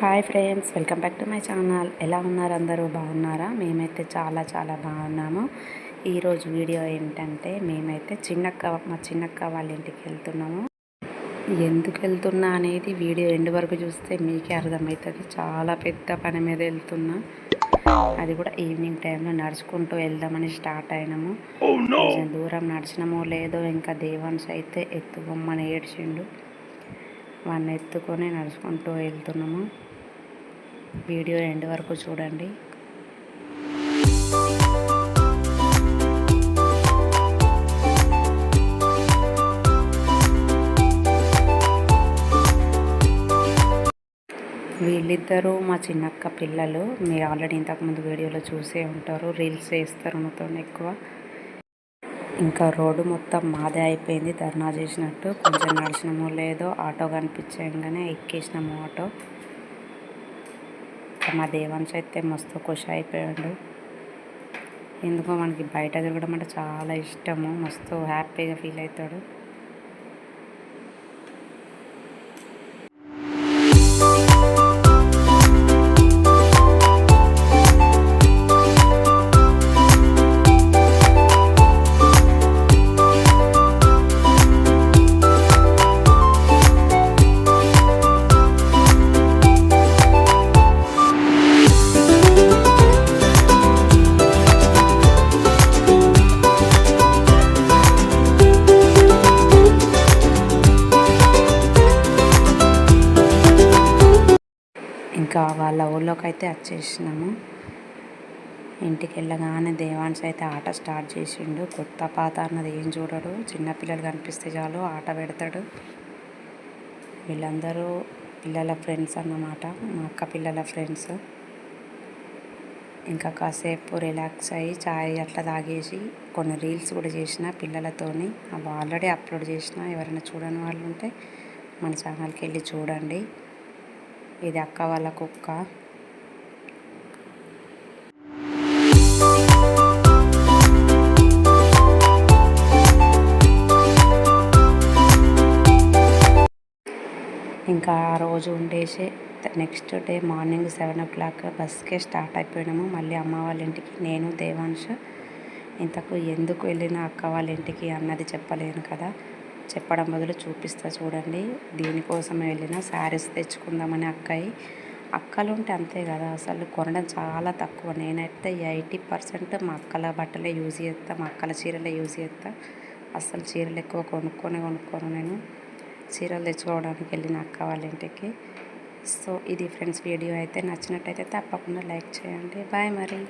Hi friends welcome back to my channel. ఎలా ఉన్నారు అందరూ? బాగున్నారా? మేమైతే చాలా చాలా బాగున్నాము. ఈరోజు వీడియో ఏంటంటే మేమైతే చిన్నక్క మా చిన్నక్క వాళ్ళ ఇంటికి వెళ్తున్నాము. ఎందుకు వెళ్తున్నా అనేది వీడియో ఎండ్ వరకు చూస్తే మీకే అర్థమవుతుంది. చాలా పెద్ద పని మీద వెళ్తున్నా. అది కూడా ఈవినింగ్ టైంలో నడుచుకుంటూ వెళ్దామని స్టార్ట్ అయినాము. కొంచెం దూరం నడిచినామో లేదో ఇంకా దేవాన్స్ అయితే ఎత్తుకోమని ఏడ్చిండు. వాడిని ఎత్తుకొని నడుచుకుంటూ వెళ్తున్నాము. వీడియో ఎండ్ వరకు చూడండి. వీళ్ళిద్దరూ మా చిన్నక్క పిల్లలు మీరు ఆల్రెడీ ఇంతకుముందు వీడియోలో చూసే ఉంటారు. రీల్స్ వేస్తారు మొత్తం ఎక్కువ. ఇంకా రోడ్డు మొత్తం మాదే అయిపోయింది. ధర్నా చేసినట్టు కొంచెం నడిచినామో లేదో ఆటో కనిపించగానే ఎక్కేసినాము ఆటో. మా దేవాంశ అయితే మస్తు ఖుషి అయిపోయాడు. ఎందుకో మనకి బయట తిరగడం అంటే చాలా ఇష్టము. మస్తు హ్యాపీగా ఫీల్ అవుతాడు. ఇంకా వాళ్ళ ఊళ్ళోకి అయితే వచ్చేసినాము. ఇంటికి వెళ్ళగానే దేవాన్స్ అయితే ఆట స్టార్ట్ చేసిండు. కొత్త పాత అన్నది ఏం చూడడు. చిన్నపిల్లలు కనిపిస్తే చాలు ఆట పెడతాడు. వీళ్ళందరూ పిల్లల ఫ్రెండ్స్ అన్నమాట. మా అక్క పిల్లల ఫ్రెండ్స్. ఇంకా కాసేపు రిలాక్స్ అయ్యి చాయ్ అట్లా తాగేసి కొన్ని రీల్స్ కూడా చేసిన పిల్లలతోని. అవి ఆల్రెడీ అప్లోడ్ చేసిన. ఎవరైనా చూడని వాళ్ళు ఉంటే మన ఛానల్కి వెళ్ళి చూడండి. ఇది అక్క వాళ్ళ కుక్క. ఇంకా ఆ రోజు ఉండేసి next day morning seven o'clock బస్కే start అయిపోయినాము. మళ్ళీ అమ్మ వాళ్ళ ఇంటికి నేను దేవాంశ. ఇంతకు ఎందుకు వెళ్ళిన అక్క వాళ్ళ ఇంటికి అన్నది చెప్పలేను కదా. చెప్పడం బదులు చూపిస్తా చూడండి. దీనికోసం వెళ్ళిన శారీస్ తెచ్చుకుందామని అక్కయి అక్కలు ఉంటే అంతే కదా అసలు కొనడం చాలా తక్కువ. నేనైతే ఎయిటీ పర్సెంట్ మా అక్కల బట్టలే యూజ్ చేస్తా మా అక్కల చీరలే యూజ్ చేస్తా. అసలు చీరలు ఎక్కువ కొనుక్కొని కొనుక్కోను నేను. చీరలు తెచ్చుకోవడానికి వెళ్ళిన అక్క వాళ్ళ ఇంటికి. సో ఇది ఫ్రెండ్స్ వీడియో అయితే నచ్చినట్టయితే తప్పకుండా లైక్ చేయండి. బాయ్ మరి.